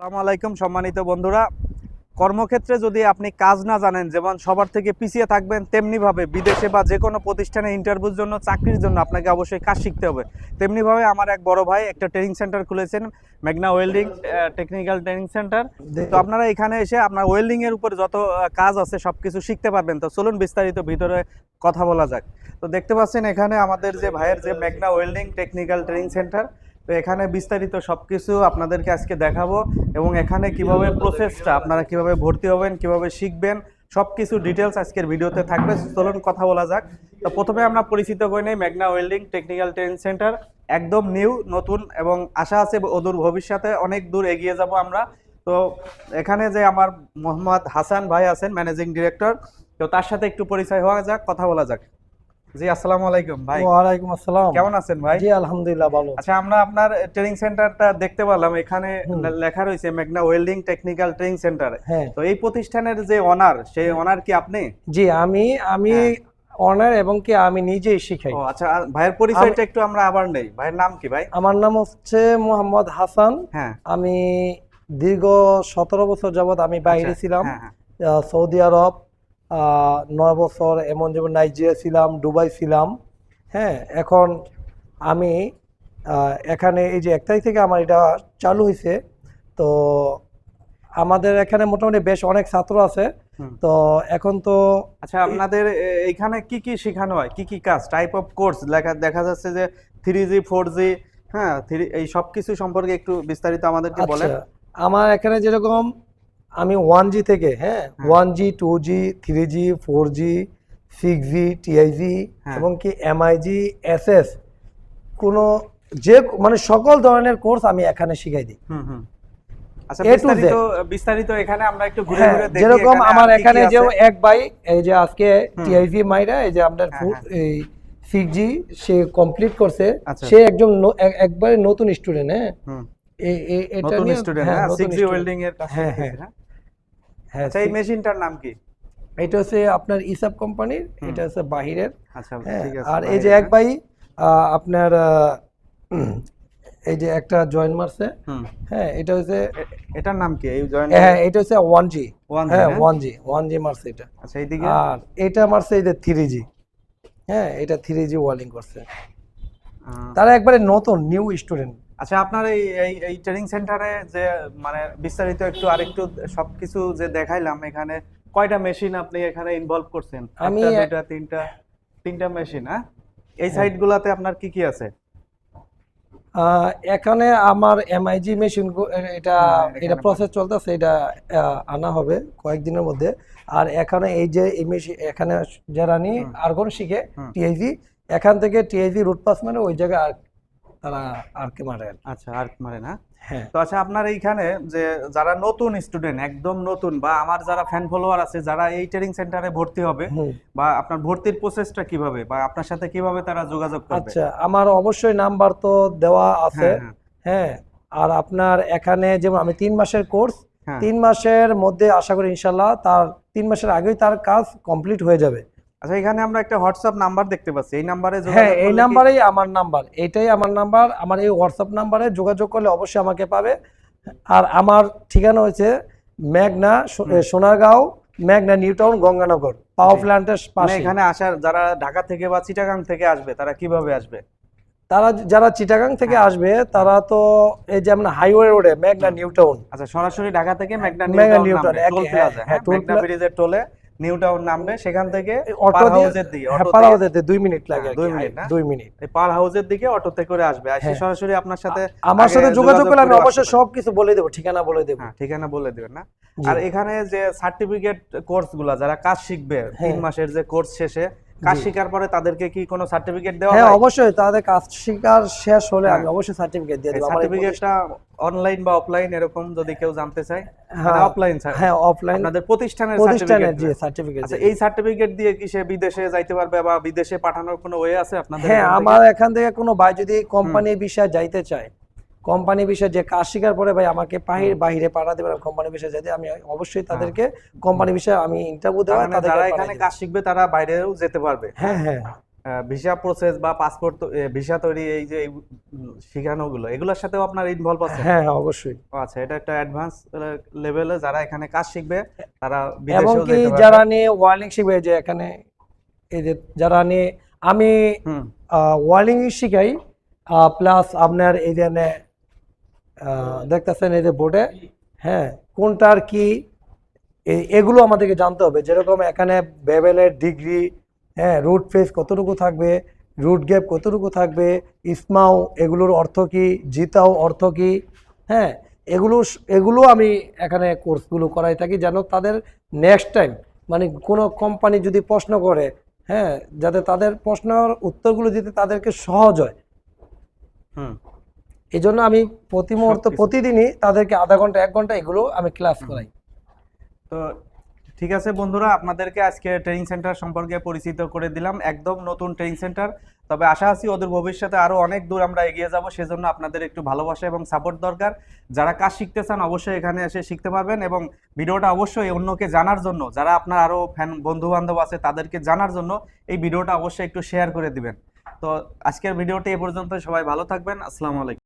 আসসালামু আলাইকুম, সম্মানিত বন্ধুরা। কর্মক্ষেত্রে যদি আপনি কাজ না জানেন, যেমন সবার থেকে পিছিয়ে থাকবেন, তেমনিভাবে বিদেশে বা যে কোনো প্রতিষ্ঠানে ইন্টারভিউর জন্য, চাকরির জন্য আপনাকে অবশ্যই কাজ শিখতে হবে। তেমনিভাবে আমার এক বড় ভাই একটা ট্রেনিং সেন্টার খুলেছেন, মেঘনা ওয়েল্ডিং টেকনিক্যাল ট্রেনিং সেন্টার তো আপনারা এখানে এসে আপনার ওয়েল্ডিং এর উপর যত কাজ আছে সব কিছু শিখতে পারবেন। তো চলুন বিস্তারিত ভিতরে কথা বলা যাক। তো দেখতে পাচ্ছেন এখানে আমাদের যে ভাইয়ের যে মেঘনা ওয়েল্ডিং টেকনিক্যাল ট্রেনিং সেন্টার তো এখানে বিস্তারিত সব কিছু আপনাদেরকে আজকে দেখাবো এবং এখানে কীভাবে প্রসেসটা আপনারা কীভাবে ভর্তি হবেন, কীভাবে শিখবেন সব কিছু ডিটেলস আজকের ভিডিওতে থাকবে। চলুন কথা বলা যাক। তো প্রথমে আমরা পরিচিত করে নিই মেঘনা ওয়েল্ডিং টেকনিক্যাল ট্রেনিং সেন্টার একদম নিউ নতুন এবং আশা আছে অদূর ভবিষ্যতে অনেক দূর এগিয়ে যাব আমরা। তো এখানে যে আমার মোহাম্মদ হাসান ভাই আছেন ম্যানেজিং ডিরেক্টর তো তার সাথে একটু পরিচয় হওয়া যাক, কথা বলা যাক। জি আসসালামু আলাইকুম ভাই। ওয়ালাইকুম আসসালাম। কেমন আছেন ভাই? জি আলহামদুলিল্লাহ ভালো আচ্ছা আমরা আপনার ট্রেনিং সেন্টারটা দেখতে পেলাম এখানে লেখা রয়েছে মেঘনা ওয়েল্ডিং টেকনিক্যাল ট্রেনিং সেন্টার। হ্যাঁ। তো এই প্রতিষ্ঠানের যে অনার সেই অনার কি আপনি? জি আমি আমি হ্যাঁ। অনার এবং কি আমি নিজেই শিখাই। ও আচ্ছা ভাইয়ের পরিচয়টা একটু আমরা আবার নেই। ভাইয়ের নাম কি ভাই? আমার নাম হচ্ছে মোহাম্মদ হাসান। হ্যাঁ। আমি দীর্ঘ সতেরো বছর যাবৎ আমি বাইরে আচ্ছা, ছিলাম হ্যাঁ, হ্যাঁ। সৌদি আরব। নয় বছর এমন যেমন নাইজেরিয়া ছিলাম দুবাই ছিলাম হ্যাঁ এখন আমি এখানে এই যে এক তারিখ থেকে আমার এটা চালু হয়েছে তো আমাদের এখানে মোটামুটি বেশ অনেক ছাত্র আছে তো এখন তো আচ্ছা আপনাদের এ- এইখানে কি কি শেখানো হয়? কি কি কাজ? টাইপ অফ কোর্স লেখা দেখা যাচ্ছে যে থ্রি জি ফোর জি হ্যাঁ থ্রি এই সব কিছু সম্পর্কে একটু বিস্তারিত আমাদেরকে বলেন। আচ্ছা আমার এখানে যেরকম আমি ওয়ান জি থেকে হ্যাঁ one G two G three G four G six G TIG. এবং কি এমআইজি এস এস কোনো যে মানে সকল ধরনের কোর্স আমি এখানে শিখাই দিই আচ্ছা। বিস্তারিত বিস্তারিত এখানে আমরা একটু ঘুরে হ্যাঁ ঘুরে দেখি যেরকম আমার এখানে যে এক ভাই এই যে আজকে। টিআইজি মাইরা এই যে আমাদের হ্যাঁ, হ্যাঁ। এই সিক্স জি সে কমপ্লিট করছে আচ্ছা। সে একজন একবারে নতুন স্টুডেন্ট হ্যাঁ এটা নতুন স্টুডেন্ট হ্যাঁ, হ্যাঁ নতুন সিক্স জি student। ওয়েল্ডিং এর কাজ হ্যাঁ, হ্যাঁ। হ্যাঁ হ্যাঁ মেশিনটার নাম কি? এটা হচ্ছে আপনার ইসাব কোম্পানির এটা হচ্ছে বাহিরের। আচ্ছা হ্যাঁ ঠিক আছে আর এই যে এক ভাই আপনার এই যে একটা জয়েন মারছে। হ্যাঁ এটা হচ্ছে এটার নাম কি? এই জয়েন্ট হ্যাঁ এটা হচ্ছে ওয়ান জি ওয়ান হ্যাঁ ওয়ান জি ওয়ান জি মারছে এটা। আচ্ছা এইদিকে? আর এটা মারছে এই যে থ্রি জি হ্যাঁ এটা থ্রি জি ওয়ালিং করছে। তারা একবারে নতুন নিউ স্টুডেন্ট আচ্ছা আপনার এই এই ট্রেনিং সেন্টারে যে মানে বিস্তারিত একটু আরেকটু সবকিছু যে দেখাইলাম এখানে কয়টা মেশিন আপনি এখানে ইনভলভ করছেন? আমি দুইটা তিনটা তিনটা মেশিন হ্যাঁ? এই সাইটগুলোতে আপনার কি কি আছে? এখানে আমার এমআইজি মেশিন এটা হ্যাঁ, এটা প্রসেস চলতেছে এটা আনা হবে কয়েকদিনের মধ্যে। আর এখানে এই যে এই মেশিন এখানে যারা নি। আর্গন শিখে। টিআইজি এখান থেকে টিআইজি রুট পাস মানে ওই জায়গায় তারা আরকে মারে আচ্ছা আর মারে না? হ্যাঁ। তো আচ্ছা আপনার এইখানে যে যারা নতুন স্টুডেন্ট একদম নতুন বা আমার যারা ফ্যান ফলোয়ার আছে যারা এই ট্রেনিং সেন্টারে ভর্তি হবে বা আপনার ভর্তির প্রসেসটা কীভাবে বা আপনার সাথে কীভাবে তারা যোগাযোগ করবে? আচ্ছা আমার অবশ্যই নাম্বার তো দেওয়া আছে। হ্যাঁ হ্যাঁ। হ্যাঁ আর আপনার এখানে যেমন আমি তিন মাসের কোর্স হ্যাঁ। তিন মাসের মধ্যে আশা করি ইনশাল্লাহ তার তিন মাসের আগেই তার কাজ কমপ্লিট হয়ে যাবে। আচ্ছা এখানে আমরা একটা হোয়াটসঅ্যাপ নাম্বার দেখতে পাচ্ছি। এই নাম্বারে হ্যাঁ এই নাম্বারেই আমার নাম্বার এইটাই আমার নাম্বার আমার এই হোয়াটসঅ্যাপ নাম্বারে যোগাযোগ করলে অবশ্যই আমাকে পাবে। আর আমার ঠিকানা হচ্ছে মেঘনা সোনারগাঁও মেঘনা নিউ টাউন গঙ্গানগর। পাওয়ার প্ল্যান্টের মানে পাশে এখানে আসার যারা ঢাকা থেকে বা চিটাগাং থেকে আসবে তারা কীভাবে আসবে? তারা যারা চিটাগাং থেকে হ্যাঁ। আসবে তারা তো এই যেমন হাইওয়ে রোডে মেঘনা নিউ টাউন আচ্ছা সরাসরি ঢাকা থেকে মেঘনা নিউ টাউন টোল প্লাজা হ্যাঁ, টোল মেঘনা প্লা- ব্রিজের টোলে নিউ টাউন নামবে সেখান থেকে অটো হাউসের দিকে হ্যাঁ অটো পার হাউসের দিকে 2 মিনিট লাগে হ্যাঁ, আর দুই কি, মিনিট না? দুই মিনিট এই পার হাউসের দিকে অটোতে করে আসবে আসে হ্যাঁ। সরাসরি আপনার সাথে আমার সাথে যোগাযোগ করলে আমি অবশ্যই সবকিছু বলে দেবো ঠিকানা বলে দেবো হ্যাঁ ঠিকানা বলে দিবেন না আর এখানে যে সার্টিফিকেট কোর্সগুলা যারা কাজ শিখবে তিন হ্যাঁ। মাসের যে কোর্স শেষে কাজ জি। শেখার পরে তাদেরকে কি কোনো সার্টিফিকেট দেওয়া হ্যাঁ হয়? অবশ্যই তাদের কাজ শিকার শেষ হলে হ্যাঁ। আমি অবশ্যই সার্টিফিকেট দিয়ে দেবো সার্টিফিকেটটা অনলাইন বা অফলাইন এরকম যদি কেউ জানতে চায় হ্যাঁ, অফলাইন হ্যাঁ অফলাইন আপনাদের প্রতিষ্ঠানের প্রতিষ্ঠানের সার্টিফিকেট যে সার্টিফিকেট আচ্ছা এই সার্টিফিকেট দিয়ে কি সে বিদেশে যাইতে পারবে বা বিদেশে পাঠানোর কোনো ওয়ে আছে আপনাদের হ্যাঁ আমার এখান থেকে কোনো ভাই যদি কোম্পানি বিষয়ে যাইতে চায় কোম্পানি বিষয়ে যে কাজ শিকার পরে ভাই আমাকে বাহির বাহিরে পাঠাতে পারে কোম্পানি বিষয়ে যাইতে আমি অবশ্যই তাদেরকে কোম্পানি বিষয়ে আমি ইন্টারভিউ দেওয়া মানে তাদেরকে যারা এখানে কাজ শিখবে তারা বাইরেও যেতে পারবে। হ্যাঁ হ্যাঁ। ভিসা প্রসেস বা পাসপোর্ট ভিসা তৈরি এই যে শেখানোগুলো এগুলোর সাথেও আপনার ইনভলভ আছে? হ্যাঁ হ্যাঁ অবশ্যই আচ্ছা এটা একটা অ্যাডভান্স লেভেলে যারা এখানে কাজ শিখবে তারা এবং বিদেশেও কি যেতে পারবে। যারা নিয়ে ওয়ার্লিং শিখবে যে এখানে এই যে যারা নিয়ে আমি ওয়ার্লিং শিখাই প্লাস আপনার এই যে দেখতেছেন এই যে বোর্ডে হ্যাঁ কোনটার কি এগুলো আমাদেরকে জানতে হবে। যেরকম এখানে বেবেলের ডিগ্রি হ্যাঁ রুট ফেস কতটুকু থাকবে রুট গ্যাপ কতটুকু থাকবে, ইসমাও এগুলোর অর্থ কি, জিতাও অর্থ কি হ্যাঁ এগুলো এগুলো আমি এখানে কোর্সগুলো করাই থাকি যেন তাদের নেক্সট টাইম মানে কোনো কোম্পানি যদি প্রশ্ন করে হ্যাঁ যাতে তাদের প্রশ্নের উত্তরগুলো দিতে তাদেরকে সহজ হয়। হুম। এই জন্য আমি প্রতি মুহূর্ত প্রতিদিনই তাদেরকে আধা ঘণ্টা এক ঘণ্টা এগুলো আমি ক্লাস করাই। তো ঠিক আছে বন্ধুরা আপনাদেরকে আজকে ট্রেনিং সেন্টার সম্পর্কে পরিচিত করে দিলাম। একদম নতুন ট্রেনিং সেন্টার তবে আশা আছি ওদের ভবিষ্যতে আরও অনেক দূর আমরা এগিয়ে যাব। সেজন্য আপনাদের একটু ভালোবাসা এবং সাপোর্ট দরকার। যারা কাজ শিখতে চান অবশ্যই এখানে এসে শিখতে পারবেন এবং ভিডিওটা অবশ্যই অন্যকে জানার জন্য যারা আপনার আরও ফ্যান বন্ধু বান্ধব আছে তাদেরকে জানার জন্য এই ভিডিওটা অবশ্যই একটু শেয়ার করে দিবেন। তো আজকের ভিডিওটি এ পর্যন্ত সবাই ভালো থাকবেন। আসসালামু আলাইকুম।